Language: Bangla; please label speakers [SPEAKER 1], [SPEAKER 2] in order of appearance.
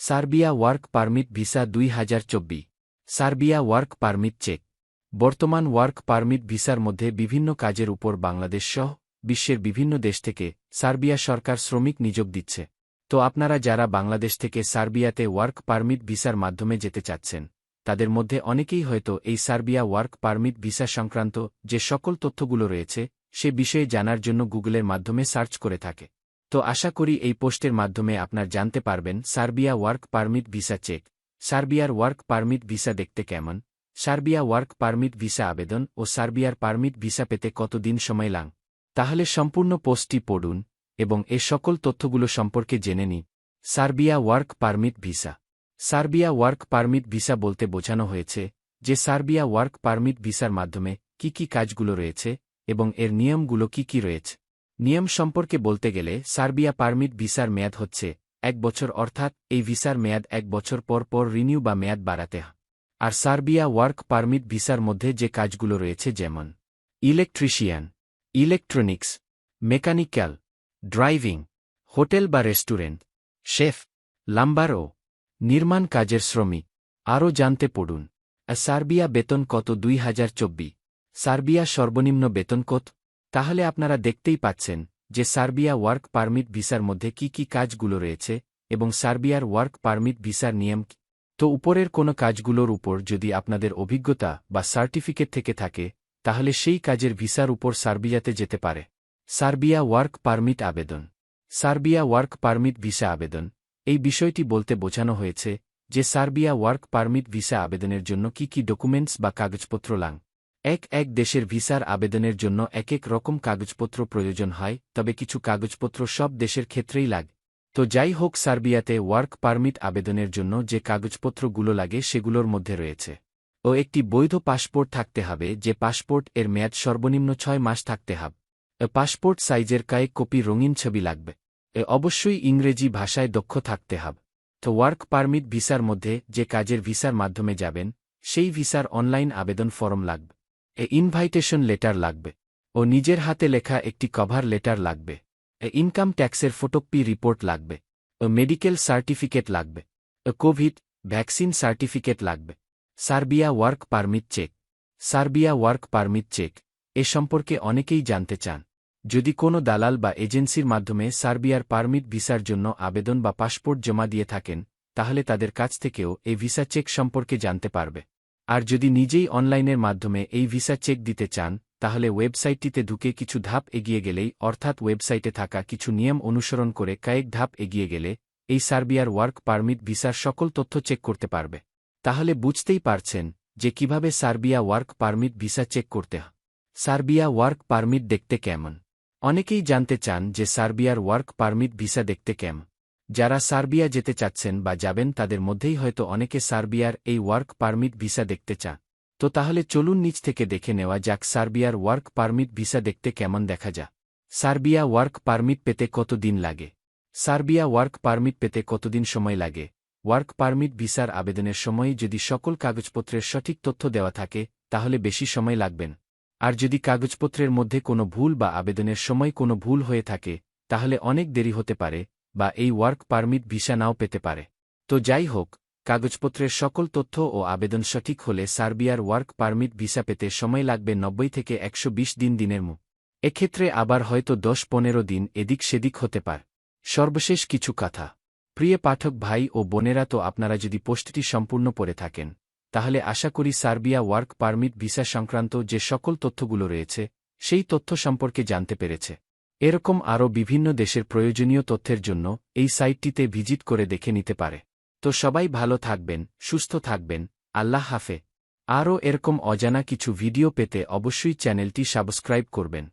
[SPEAKER 1] সার্বিয়া ওয়ার্ক পারমিট ভিসা দুই হাজার চব্বিশ। Serbia work permit check. বর্তমান ওয়ার্ক পারমিট ভিসার মধ্যে বিভিন্ন কাজের উপর বাংলাদেশ সহ বিশ্বের বিভিন্ন দেশ থেকে সার্বিয়া সরকার শ্রমিক নিযোগ দিচ্ছে। তো আপনারা যারা বাংলাদেশ থেকে সার্বিয়াতে ওয়ার্ক পারমিট ভিসার মাধ্যমে যেতে চাচ্ছেন, তাদের মধ্যে অনেকেই হয়তো এই সার্বিয়া ওয়ার্ক পারমিট ভিসা সংক্রান্ত যে সকল তথ্যগুলো রয়েছে, সে বিষয়ে জানার জন্য গুগলের মাধ্যমে সার্চ করে থাকে। তো আশা করি এই পোস্টের মাধ্যমে আপনার জানতে পারবেন Serbia work permit visa check, সার্বিয়ার ওয়ার্ক পারমিট ভিসা দেখতে কেমন, সার্বিয়া ওয়ার্ক পারমিট ভিসা আবেদন ও সার্বিয়ার পারমিট ভিসা পেতে কতদিন সময় লাং। তাহলে সম্পূর্ণ পোস্টটি পড়ুন এবং এ সকল তথ্যগুলো সম্পর্কে জেনে নিন। Serbia work permit visa. Serbia work permit visa বলতে বোঝানো হয়েছে যে সার্বিয়া ওয়ার্ক পারমিট ভিসার মাধ্যমে কি কি কাজগুলো রয়েছে এবং এর নিয়মগুলো কি কি রয়েছে। নিয়ম সম্পর্কে বলতে গেলে, সার্বিয়া পারমিট ভিসার মেয়াদ হচ্ছে এক বছর, অর্থাৎ এই ভিসার মেয়াদ এক বছর পর পর রিনিউ বা মেয়াদ বাড়াতে আর সার্বিয়া ওয়ার্ক পারমিট ভিসার মধ্যে যে কাজগুলো রয়েছে যেমন electrician, electronics, mechanical, driving, hotel বা রেস্টুরেন্ট, শেফ, লাম্বার ও নির্মাণ কাজের শ্রমিক। আরও জানতে পড়ুন, সার্বিয়া বেতন কত? দুই হাজার চব্বিশ, সার্বিয়া সর্বনিম্ন বেতন কত? তাহলে আপনারা দেখতেই পাচ্ছেন যে সার্বিয়া ওয়ার্ক পারমিট ভিসার মধ্যে কি কি কাজগুলো রয়েছে এবং সার্বিয়ার ওয়ার্ক পারমিট ভিসার নিয়ম তো উপরের কোনো কাজগুলোর উপর যদি আপনাদের অভিজ্ঞতা বা সার্টিফিকেট থেকে থাকে, তাহলে সেই কাজের ভিসার উপর সার্বিয়াতে যেতে পারে। সার্বিয়া ওয়ার্ক পারমিট আবেদন। সার্বিয়া ওয়ার্ক পারমিট ভিসা আবেদন। এই বিষয়টি বলতে বোঝানো হয়েছে যে সার্বিয়া ওয়ার্ক পারমিট ভিসা আবেদনের জন্য কি কি ডকুমেন্টস বা কাগজপত্র লাং এক এক দেশের ভিসার আবেদনের জন্য এক এক রকম কাগজপত্র প্রয়োজন হয়, তবে কিছু কাগজপত্র সব দেশের ক্ষেত্রেই লাগে। তো যাই হোক, সার্বিয়াতে ওয়ার্ক পারমিট আবেদনের জন্য যে কাগজপত্রগুলো লাগে সেগুলোর মধ্যে রয়েছে। ও একটি বৈধ পাসপোর্ট থাকতে হবে, যে পাসপোর্ট এর মেয়াদ সর্বনিম্ন ছয় মাস থাকতে হবে। পাসপোর্ট সাইজের কয়েক কপি রঙিন ছবি লাগবে। এ অবশ্যই ইংরেজি ভাষায় দক্ষ থাকতে হবে। তো ওয়ার্ক পারমিট ভিসার মধ্যে যে কাজের ভিসার মাধ্যমে যাবেন, সেই ভিসার অনলাইন আবেদন ফরম লাগবে। এ ইনভাইটেশন লেটার লাগবে। ও নিজের হাতে লেখা একটি কভার লেটার লাগবে। এ ইনকাম ট্যাক্সের ফটোকপি রিপোর্ট লাগবে। ও মেডিকেল সার্টিফিকেট লাগবে। ও কোভিড ভ্যাকসিন সার্টিফিকেট লাগবে। Serbia work permit check Serbia work permit check এ সম্পর্কে অনেকেই জানতে চান। যদি কোনো দালাল বা এজেন্সির মাধ্যমে সার্বিয়ার পারমিট ভিসার জন্য আবেদন বা পাসপোর্ট জমা দিয়ে থাকেন, তাহলে তাদের কাছ থেকেও এই ভিসা চেক সম্পর্কে জানতে পারবে। আর যদি নিজেই অনলাইনের মাধ্যমে এই ভিসা চেক দিতে চান, তাহলে ওয়েবসাইটটিতে ঢুকে কিছু ধাপ এগিয়ে গেলেই, অর্থাৎ ওয়েবসাইটে থাকা কিছু নিয়ম অনুসরণ করে কয়েক ধাপ এগিয়ে গেলে, এই সার্বিয়ার ওয়ার্ক পারমিট ভিসার সকল তথ্য চেক করতে পারবে। তাহলে বুঝতেই পারছেন যে কীভাবে Serbia work permit visa check করতে হয়। সার্বিয়া ওয়ার্ক পারমিট দেখতে কেমন? অনেকেই জানতে চান যে সার্বিয়ার ওয়ার্ক পারমিট ভিসা দেখতে কেমন। যারা সার্বিয়া যেতে চাচ্ছেন বা যাবেন তাদের মধ্যেই হয়তো অনেকে সার্বিয়ার এই ওয়ার্ক পারমিট ভিসা দেখতে চান। তো তাহলে চলুন নিচ থেকে দেখে নেওয়া যাক সার্বিয়ার ওয়ার্ক পারমিট ভিসা দেখতে কেমন দেখা যা সার্বিয়া ওয়ার্ক পারমিট পেতে কত দিন লাগে? সার্বিয়া ওয়ার্ক পারমিট পেতে কতদিন সময় লাগে? ওয়ার্ক পারমিট ভিসার আবেদনের সময় যদি সকল কাগজপত্রের সঠিক তথ্য দেওয়া থাকে, তাহলে বেশি সময় লাগবেন আর যদি কাগজপত্রের মধ্যে কোনো ভুল বা আবেদনের সময় কোনো ভুল হয়ে থাকে, তাহলে অনেক দেরি হতে পারে বা এই ওয়ার্ক পারমিট ভিসা নাও পেতে পারে। তো যাই হোক, কাগজপত্রের সকল তথ্য ও আবেদন সঠিক হলে সার্বিয়ার ওয়ার্ক পারমিট ভিসা পেতে সময় লাগবে নব্বই থেকে একশো বিশ দিন দিনের মুখ এক্ষেত্রে আবার হয়তো দশ পনেরো দিন এদিক সেদিক হতে পার। সর্বশেষ কিছু কথা। প্রিয় পাঠক ভাই ও বোনেরা, তো আপনারা যদি পোস্টটি সম্পূর্ণ পড়ে থাকেন, তাহলে আশা করি সার্বিয়া ওয়ার্ক পারমিট ভিসা সংক্রান্ত যে সকল তথ্যগুলো রয়েছে, সেই তথ্য সম্পর্কে জানতে পেরেছে। এরকম আরও বিভিন্ন দেশের প্রয়োজনীয় তথ্যের জন্য এই সাইটটিতে ভিজিট করে দেখে নিতে পারে। তো সবাই ভালো থাকবেন, সুস্থ থাকবেন, আল্লাহ হাফে আরও এরকম অজানা কিছু ভিডিও পেতে অবশ্যই চ্যানেলটি সাবস্ক্রাইব করবেন।